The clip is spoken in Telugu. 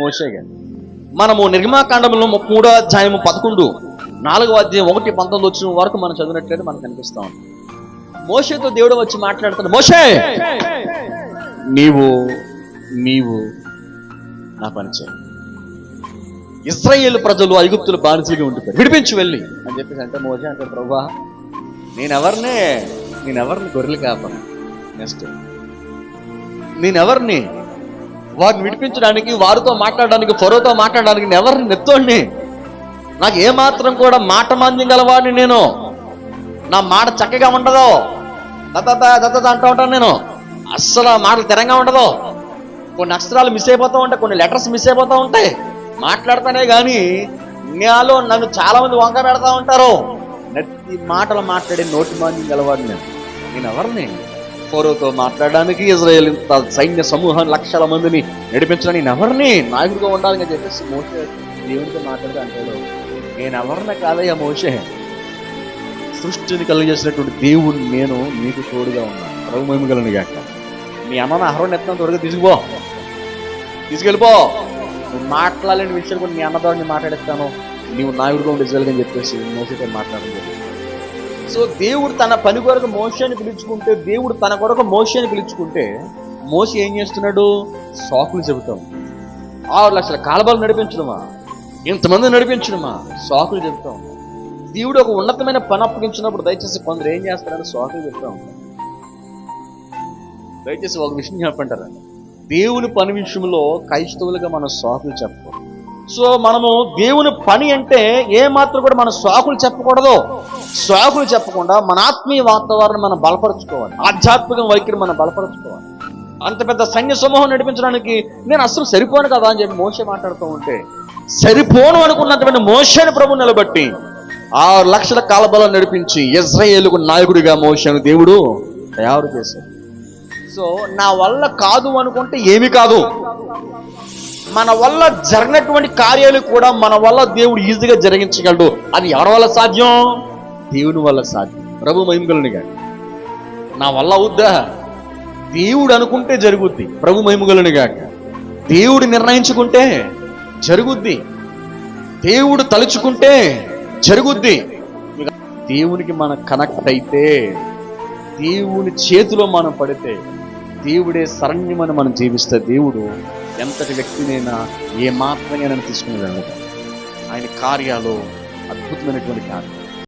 మోసే మనము నిర్మాకాండంలో మూడో అధ్యాయము పదకొండు నాలుగో అధ్యాయం ఒకటి పంతొమ్మిది వచ్చిన వరకు మనం చదివినట్లయితే మనకు కనిపిస్తా ఉంది. మోషేతో దేవుడు వచ్చి మాట్లాడుతాడు మోసే నీవు నీవు నా పని చేయి. ఇస్రాయేల్ ప్రజలు ఐగుప్తులు బానిసలుగా ఉండిపోయారు. విడిపించి వెళ్ళి. అని చెప్పేసి అంటే మోసే అంటే ప్రభా నేనెవరినే నేనెవరిని గొర్రెలు కాపను నెక్స్ట్ నేనెవరిని వారిని విడిపించడానికి వారితో మాట్లాడడానికి ఫరోతో మాట్లాడడానికి నేను ఎవరిని నెత్తోడిని? నాకు ఏమాత్రం కూడా మాట మాంద్యం గలవాడిని నేను. నా మాట చక్కగా ఉండదు? దత్త దత్త అంటూ ఉంటాను నేను. అస్సలు మాటలు తెరంగా ఉండదు? కొన్ని అక్షరాలు మిస్ అయిపోతూ ఉంటాయి కొన్ని లెటర్స్ మిస్ అయిపోతూ ఉంటాయి. మాట్లాడతానే కానీ నాలో నన్ను చాలా మంది వంక పెడతా ఉంటారు. నెత్తి మాటలు మాట్లాడే నోటి మాంద్యం గలవాడిని నేను. నేను ఎవరిని? ఫోరోతో మాట్లాడడానికి ఇజ్రాయెల్ సైన్య సమూహాన్ని లక్షల మందిని నడిపించడానికి నేను ఎవరిని నాయకుడిగా ఉండాలని చెప్పేసి మోసే దేవుడితో మాట్లాడితే అంటాడు నేను ఎవరిని కాదయ్యా మోసే సృష్టిని కలిగజేసినటువంటి దేవుణ్ణి నేను మీకు తోడుగా ఉన్నాను. రఘుమహిమగలను గాక. మీ అన్న అహరోన్ ఎత్తున త్వరగా తీసుకుపో. తీసుకెళ్ళిపో. నువ్వు మాట్లాడలేని విషయాలు కూడా మీ అన్నతో మాట్లాడేస్తాను. నీవు నాయుడుగా ఉండి ఇజ్రాయల్ అని చెప్పేసి మోసతో మాట్లాడడం జరిగింది. సో దేవుడు తన పని కొరకు మోషని పిలుచుకుంటే దేవుడు తన కొరకు మోషని పిలుచుకుంటే మోష ఏం చేస్తున్నాడు? సాకులు చెబుతాం. ఆరు లక్షల కాలబాలు నడిపించడమా ఇంతమంది నడిపించడమా సాకులు చెబుతాం. దేవుడు ఒక ఉన్నతమైన పని అప్పగించినప్పుడు దయచేసి కొందరు ఏం చేస్తారని సాకులు చెప్తా ఉంటారు దయచేసి ఒక విషయం చెప్పంటారా? దేవుని పని విషయంలో క్రైస్తవులుగా మనం సాకులు చెప్పకూడదు. సో మనము దేవుని పని అంటే ఏ మాత్రం కూడా మన సాకులు చెప్పకూడదు. సాకులు చెప్పకుండా మన ఆత్మీయ వాతావరణం మనం బలపరచుకోవాలి. ఆధ్యాత్మిక వైఖరి మనం బలపరచుకోవాలి. అంత పెద్ద సైన్య సమూహం నడిపించడానికి నేను అసలు సరిపోను కదా అని చెప్పి మోసే మాట్లాడుతూ ఉంటే సరిపోను అనుకున్నటువంటి మోషని ప్రభు నిలబట్టి ఆరు లక్షల కాలబలం నడిపించి ఇజ్రాయేలుకు నాయకుడిగా మోషను దేవుడు తయారు చేశాడు. సో నా వల్ల కాదు అనుకుంటే ఏమి కాదు. మన వల్ల జరిగినటువంటి కార్యాలు కూడా మన వల్ల దేవుడు ఈజీగా జరిగించగలడు. అది ఎవరి వల్ల సాధ్యం? దేవుని వల్ల సాధ్యం. ప్రభు మహిమగలని గాని నా వల్ల అవుద్దా? దేవుడు అనుకుంటే జరుగుద్ది. ప్రభు మహిమగలని గాక. దేవుడు నిర్ణయించుకుంటే జరుగుద్ది. దేవుడు తలుచుకుంటే జరుగుద్ది. దేవునికి మనం కనెక్ట్ అయితే దేవుని చేతిలో మనం పడితే దేవుడే శరణ్యమని మనం జీవిస్తే దేవుడు ఎంతటి వ్యక్తినైనా ఏ మాత్రమే తీసుకుని వెళ్ళదు ఆయన కార్యాలు అద్భుతమైనటువంటి కార్యం